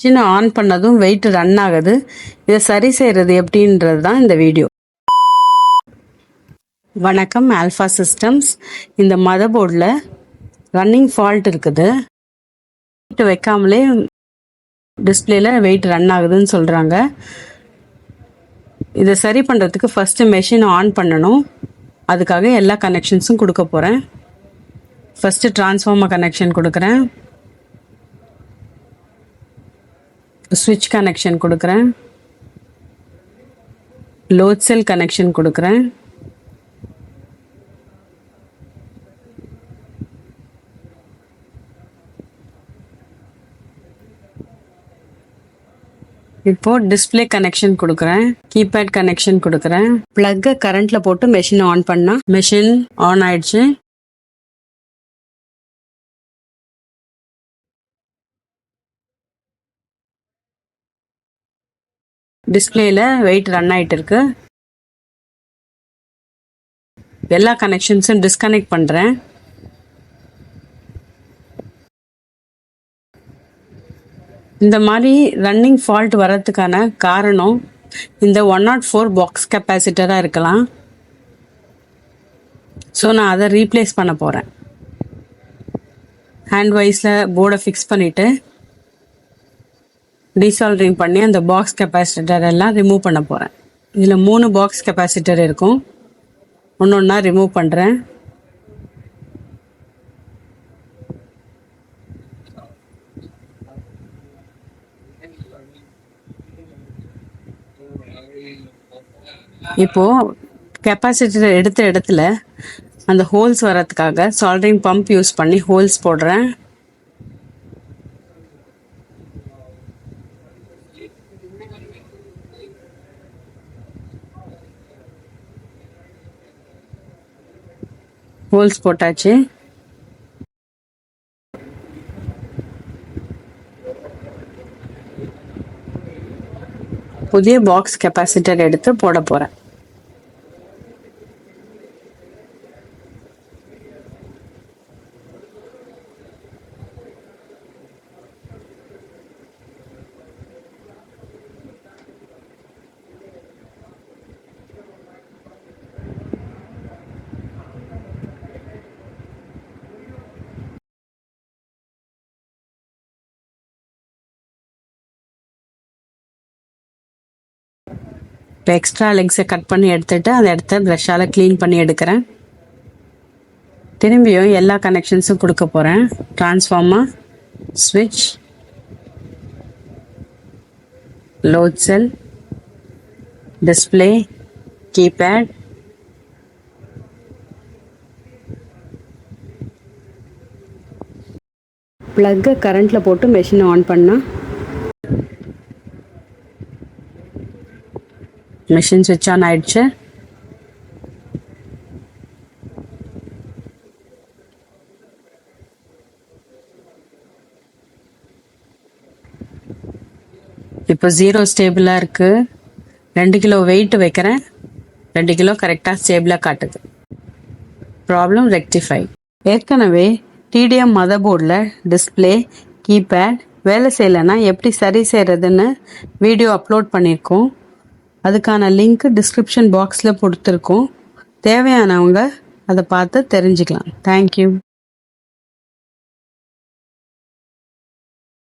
மிஷினை ஆன் பண்ணதும் wait run ஆகுது. இதை சரி செய்கிறது எப்படின்றது தான் இந்த வீடியோ வணக்கம் ஆல்ஃபா சிஸ்டம்ஸ் இந்த மதர் போர்டில் ரன்னிங் ஃபால்ட் இருக்குது. வெயிட் வைக்காமலே டிஸ்பிளேல வெயிட் ரன் ஆகுதுன்னு சொல்கிறாங்க இதை சரி பண்ணுறதுக்கு ஃபஸ்ட்டு மெஷினை ஆன் பண்ணணும். அதுக்காக எல்லா கனெக்ஷன்ஸும் கொடுக்க போகிறேன் ஃபஸ்ட்டு டிரான்ஸ்ஃபார்மர் கனெக்ஷன் கொடுக்குறேன். ஸ்விட்ச் கனெக்ஷன் கொடுக்குறேன். லோட் செல் கனெக்ஷன் கொடுக்குறேன். இப்போ டிஸ்பிளே கனெக்ஷன் கொடுக்குறேன். கீபேட் கனெக்ஷன் கொடுக்குறேன். பிளக்கை கரண்ட்ல போட்டு மெஷின் ஆன் பண்ணா மெஷின் ஆன் ஆயிடுச்சு. டிஸ்பிளேல வெயிட் ரன் ஆயிட்டு இருக்கு எல்லா கனெக்ஷன்ஸும் டிஸ்கனெக்ட் பண்றேன். இந்த மாதிரி ரன்னிங் ஃபால்ட் வர்றதுக்கான காரணம் இந்த ஒன் நாட் ஃபோர் பாக்ஸ் கெப்பாசிட்டராக இருக்கலாம். ஸோ நான் அதை ரீப்ளேஸ் பண்ண போகிறேன் ஹேண்ட் வைஸில் போர்டை ஃபிக்ஸ் பண்ணிவிட்டு டீசால்ட்ரிங் பண்ணி அந்த பாக்ஸ் கெப்பாசிட்டர் எல்லாம் ரிமூவ் பண்ண போகிறேன் இதில் மூணு பாக்ஸ் கெப்பாசிட்டர் இருக்கும். ஒன்று ஒன்றா ரிமூவ் பண்ணுறேன் இப்போ கெப்பாசிட்டர் எடுத்த இடத்துல அந்த ஹோல்ஸ் வர்றதுக்காக சால்ட்ரிங் பம்ப் யூஸ் பண்ணி ஹோல்ஸ் போடுறேன். ஹோல்ஸ் போட்டாச்சு. புதிய பாக்ஸ் கெப்பாசிட்டர் எடுத்து போட போகிறேன் இப்போ எக்ஸ்ட்ரா லெக்ஸை கட் பண்ணி எடுத்துட்டு அந்த இடத்த ப்ரெஷ்ஷால் க்ளீன் பண்ணி எடுக்கிறேன். திரும்பியும் எல்லா கனெக்ஷன்ஸும் கொடுக்க போகிறேன் டிரான்ஸ்ஃபார்மர் ஸ்விட்ச் லோட் செல் டிஸ்பிளே கீபேட் ப்ளக்கை கரண்ட்டில் போட்டு மெஷினை ஆன் பண்ணால் மிஷின் சுவிட்ச் ஆன் ஆயிடுச்சு இப்போ ஜீரோ ஸ்டேபிளாக இருக்குது ரெண்டு கிலோ வெயிட் வைக்கிறேன். ரெண்டு கிலோ கரெக்டாக ஸ்டேபிளாக காட்டுது. ப்ராப்ளம் ரெக்டிஃபை ஏற்கனவே டிடிஎம் மதர் போர்டில் டிஸ்பிளே கீபேட் வேலை செய்யலைன்னா எப்படி சரி செய்கிறதுன்னு வீடியோ அப்லோட் பண்ணியிருக்கோம். அதுக்கான லிங்க் டிஸ்கிரிப்ஷன் பாக்ஸில் கொடுத்துருக்கோம். தேவையானவங்க அதை பார்த்து தெரிஞ்சுக்கலாம். தேங்க்யூ